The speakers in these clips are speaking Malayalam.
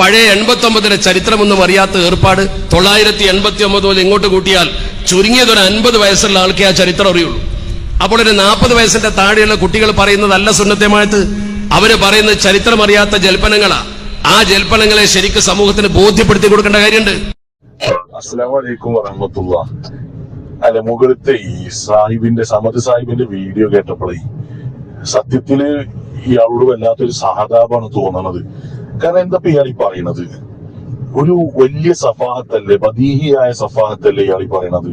പഴയ എൺപത്തി ഒമ്പതിലെ ചരിത്രമൊന്നും അറിയാത്ത ഏർപ്പാട് തൊള്ളായിരത്തി എൺപത്തി ഒമ്പത് മുതൽ ഇങ്ങോട്ട് കൂട്ടിയാൽ ചുരുങ്ങിയത് ഒരു അൻപത് വയസ്സുള്ള ആൾക്കേ ആ ചരിത്രം അറിയുള്ളൂ. അപ്പോൾ ഒരു നാൽപ്പത് വയസ്സിന്റെ താഴെയുള്ള കുട്ടികൾ പറയുന്നതല്ല സുന്നത്യമായത്. അവർ പറയുന്നത് ചരിത്രം അറിയാത്ത ജൽപ്പനങ്ങളാ. ആ ജൽപ്പനങ്ങളെ ശരിക്കും സമൂഹത്തിന് ബോധ്യപ്പെടുത്തി കൊടുക്കേണ്ട കാര്യമുണ്ട്. അസ്സലാമു അലൈക്കും വറഹമത്തുള്ള. അല്ല മുകളിലത്തെ ഈ സാഹിബിന്റെ സമദ് സാഹിബിന്റെ വീഡിയോ കേട്ടപ്പോഴേ സത്യത്തിൽ ഇയാളോട് വല്ലാത്തൊരു സഹതാപാണ് തോന്നണത്. കാരണം എന്താ ഇയാൾ ഈ പറയണത്? ഒരു വലിയ സഫാഹത്തല്ലേ ബദീഹിയായ സഫാഹത്തല്ലേ ഇയാൾ ഈ പറയണത്?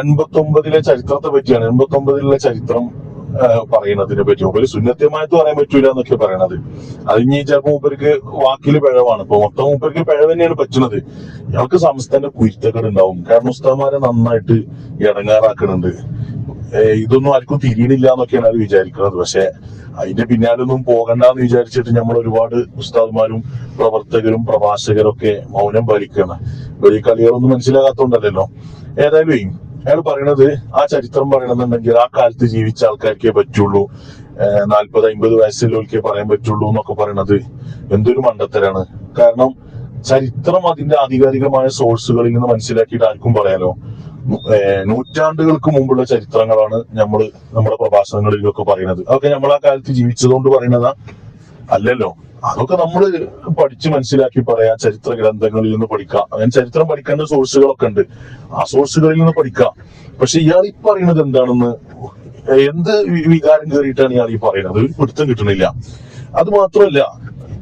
എൺപത്തി ഒമ്പതിലെ ചരിത്രത്തെ പറ്റിയാണ് എൺപത്തി ഒമ്പതിലെ ചരിത്രം പറയുന്നതിനെ പറ്റി ഒരു സുന്നത്യമായിട്ട് പറയാൻ പറ്റൂല എന്നൊക്കെ പറയണത്. അത് ഇനി ചിലപ്പോ മൂപ്പർക്ക് വാക്കിൽ പിഴവാണ്. ഇപ്പൊ മൊത്തം മൂപ്പർക്ക് പിഴവ് തന്നെയാണ് പറ്റുന്നത് ഇയാൾക്ക് സംസ്ഥാന കുരുത്തക്കേട് ഉണ്ടാവും. കാരണം ഉസ്താമാരെ നന്നായിട്ട് ഇടങ്ങാറാക്കുന്നുണ്ട് ഇതൊന്നും ആർക്കും തിരിയണില്ല എന്നൊക്കെയാണ് അവർ വിചാരിക്കുന്നത്. പക്ഷെ അതിന്റെ പിന്നാലൊന്നും പോകണ്ടെന്ന് വിചാരിച്ചിട്ട് നമ്മൾ ഒരുപാട് ഉസ്താദ്മാരും പ്രവർത്തകരും പ്രഭാഷകരും ഒക്കെ മൗനം പാലിക്കുകയാണ്. വലിയ കളികളൊന്നും മനസ്സിലാകാത്തോണ്ടല്ലോ ഏതായാലും അയാൾ പറയണത് ആ ചരിത്രം പറയണമെന്നുണ്ടെങ്കിൽ ആ കാലത്ത് ജീവിച്ച ആൾക്കാർക്കേ പറ്റുള്ളൂ. നാൽപ്പത് അമ്പത് വയസ്സിലൊക്കെ പറയാൻ പറ്റുള്ളൂ എന്നൊക്കെ പറയണത് എന്തൊരു മണ്ടത്തരാണ്. കാരണം ചരിത്രം അതിന്റെ ആധികാരികമായ സോഴ്സുകളിൽ നിന്ന് മനസ്സിലാക്കിയിട്ട് ആർക്കും പറയാലോ? നൂറ്റാണ്ടുകൾക്ക് മുമ്പുള്ള ചരിത്രങ്ങളാണ് നമ്മൾ നമ്മുടെ പ്രഭാഷണങ്ങളിലൊക്കെ പറയുന്നത്. അതൊക്കെ നമ്മൾ ആ കാലത്ത് ജീവിച്ചതുകൊണ്ട് പറയുന്നതാ. അല്ലല്ലോ. അതൊക്കെ നമ്മൾ പഠിച്ച് മനസ്സിലാക്കി പറയാം ചരിത്ര ഗ്രന്ഥങ്ങളിൽ നിന്ന് പഠിക്കാം. അങ്ങനെ ചരിത്രം പഠിക്കേണ്ട സോഴ്സുകളൊക്കെ ഉണ്ട്. ആ സോഴ്സുകളിൽ നിന്ന് പഠിക്കാം. പക്ഷെ ഇയാൾ ഈ പറയുന്നത് എന്താണെന്ന് എന്ത് വികാരം കയറിയിട്ടാണ് ഇയാൾ ഈ പറയുന്നത്? ഒരു പിടുത്തം കിട്ടണില്ല. അത് മാത്രമല്ല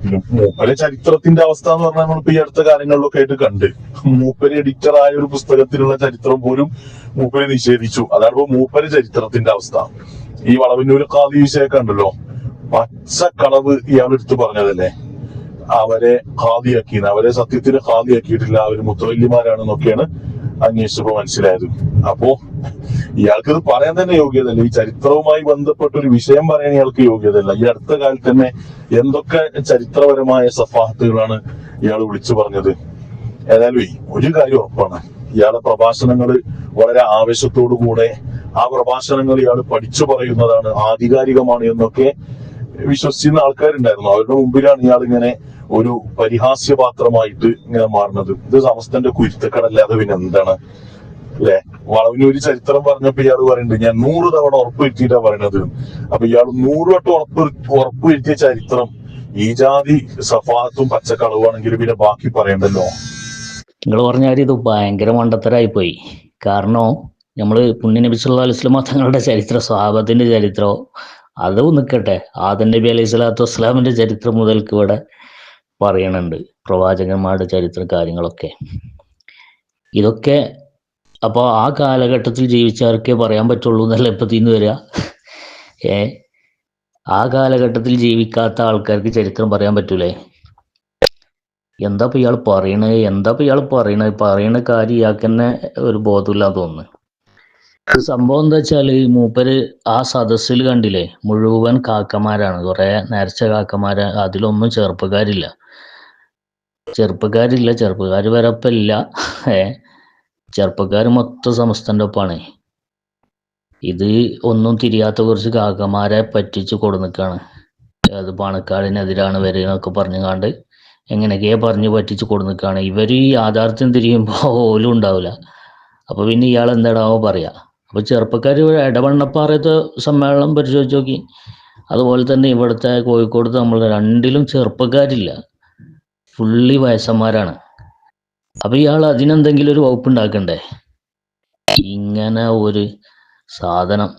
മൂപ്പരെ ചരിത്രത്തിന്റെ അവസ്ഥ എന്ന് പറഞ്ഞാൽ നമ്മളിപ്പോ ഈ അടുത്ത കാലങ്ങളിലൊക്കെ ആയിട്ട് കണ്ട്. മൂപ്പര് എഡിറ്റർ ആയ ഒരു പുസ്തകത്തിലുള്ള ചരിത്രം പോലും മൂപ്പര് നിഷേധിച്ചു. അതാണ് ഇപ്പൊ മൂപ്പര് ചരിത്രത്തിന്റെ അവസ്ഥ. ഈ വളവന്നൂർ കാതി വിഷയമൊക്കെ ഉണ്ടല്ലോ. പച്ചക്കളവ് ഇയാൾ എടുത്തു പറഞ്ഞതല്ലേ? അവരെ ഖാദിയാക്കിന്ന്. അവരെ സത്യത്തിന് ഖാദിയാക്കിയിട്ടില്ല. അവർ മുത്തവല്ലിമാരാണെന്നൊക്കെയാണ് അന്വേഷിച്ചപ്പോ മനസ്സിലായത്. അപ്പോ ഇയാൾക്ക് ഇത് പറയാൻ തന്നെ യോഗ്യതല്ല ഈ ചരിത്രവുമായി ബന്ധപ്പെട്ട ഒരു വിഷയം പറയാൻ ഇയാൾക്ക് യോഗ്യതല്ല ഈ അടുത്ത കാലത്ത് തന്നെ എന്തൊക്കെ ചരിത്രപരമായ സഫാഹത്തുകളാണ് ഇയാൾ വിളിച്ചു പറഞ്ഞത്. ഏതായാലും ഒരു കാര്യം ഉറപ്പാണ്. ഇയാളുടെ പ്രഭാഷണങ്ങൾ വളരെ ആവേശത്തോടു കൂടെ ആ പ്രഭാഷണങ്ങൾ ഇയാൾ പഠിച്ചു പറയുന്നതാണ് ആധികാരികമാണ് എന്നൊക്കെ വിശ്വസിക്കുന്ന ആൾക്കാരുണ്ടായിരുന്നു. അവരുടെ മുമ്പിലാണ് ഇയാൾ ഇങ്ങനെ ഒരു പരിഹാസ്യപാത്രമായിട്ട് ഇങ്ങനെ മാറുന്നത്. ഇത് സമസ്തന്റെ കുരുത്തക്കടല്ലാതെ പിന്നെ എന്താണ്? അല്ലെ? വളവിനൊരു ചരിത്രം പറഞ്ഞപ്പോ ഇയാൾ പറയുന്നുണ്ട് ഞാൻ നൂറ് തവണ ഉറപ്പ് വരുത്തിയിട്ടാ പറയണത്. അപ്പൊ ഇയാൾ നൂറ് വട്ടം ഉറപ്പ് ഉറപ്പ് വരുത്തിയ ചരിത്രം ഈ ജാതി സഫാത്തും പച്ചക്കളവാണെങ്കിൽ പിന്നെ ബാക്കി പറയണ്ടല്ലോ. നിങ്ങൾ പറഞ്ഞാൽ ഇത് ഭയങ്കര മണ്ടത്തരായി പോയി കാരണം നമ്മൾ പുണ്യനബി സല്ലല്ലാഹു അലൈഹി വസല്ലമ തങ്ങളുടെ ചരിത്രം സ്വഹാബത്തിന്റെ ചരിത്രമോ അതും നിൽക്കട്ടെ ആദം നബി അലൈഹി സ്വലാത്തു വസ്സലാമിന്റെ ചരിത്രം മുതൽക്ക് ഇവിടെ പറയണുണ്ട്. പ്രവാചകന്മാരുടെ ചരിത്ര കാര്യങ്ങളൊക്കെ. ഇതൊക്കെ അപ്പോൾ ആ കാലഘട്ടത്തിൽ ജീവിച്ചവർക്കേ പറയാൻ പറ്റുള്ളൂ എന്നല്ല ഇപ്പത്തിന്ന് വരിക ഏ? ആ കാലഘട്ടത്തിൽ ജീവിക്കാത്ത ആൾക്കാർക്ക് ചരിത്രം പറയാൻ പറ്റൂലേ? എന്താ ഇപ്പൊ ഇയാൾ പറയണത് എന്താ ഇപ്പൊ ഇയാൾ പറയണത് പറയണ കാര്യം ഇയാൾക്ക് തന്നെ ഒരു ബോധമില്ലാന്ന് തോന്നുന്നു. സംഭവം എന്താ വെച്ചാൽ ഈ മൂപ്പര് ആ സദസ്സിൽ കണ്ടില്ലേ? മുഴുവൻ കാക്കമാരാണ്. കുറെ നേർച്ച കാക്കമാര് അതിലൊന്നും ചെറുപ്പക്കാരില്ല. ചെറുപ്പക്കാരില്ല ചെറുപ്പക്കാർ വരപ്പില്ല ഏ ചെറുപ്പക്കാർ മൊത്തം സമസ്തന്റെ ഒപ്പാണ്. ഇത് ഒന്നും തിരിയാത്ത കുറച്ച് കാക്കമാരെ പറ്റിച്ച് കൊടുന്നിക്കാണ്. അത് പണക്കാടിനെതിരാണ് വരികയെന്നൊക്കെ പറഞ്ഞുകാണ്ട് എങ്ങനെയൊക്കെയാ പറഞ്ഞ് പറ്റിച്ച് കൊടുന്നിക്കാണ്. ഇവർ ഈ യാഥാർത്ഥ്യം തിരിയുമ്പോൾ ഓലും ഉണ്ടാവില്ല അപ്പോൾ പിന്നെ ഇയാൾ എന്താണാവോ പറയാ. അപ്പൊ ചെറുപ്പക്കാർ ഇടവണ്ണപ്പാറയത്തെ സമ്മേളനം പരിശോധിച്ച് നോക്കി. അതുപോലെ തന്നെ ഇവിടുത്തെ കോഴിക്കോട് നമ്മൾ രണ്ടിലും ചെറുപ്പക്കാരില്ല. ഫുള്ളി വയസ്സന്മാരാണ്. അപ്പൊ ഇയാൾ അതിനെന്തെങ്കിലും ഒരു വകുപ്പ് ഉണ്ടാക്കണ്ടേ? ഇങ്ങനെ ഒരു സാധനം.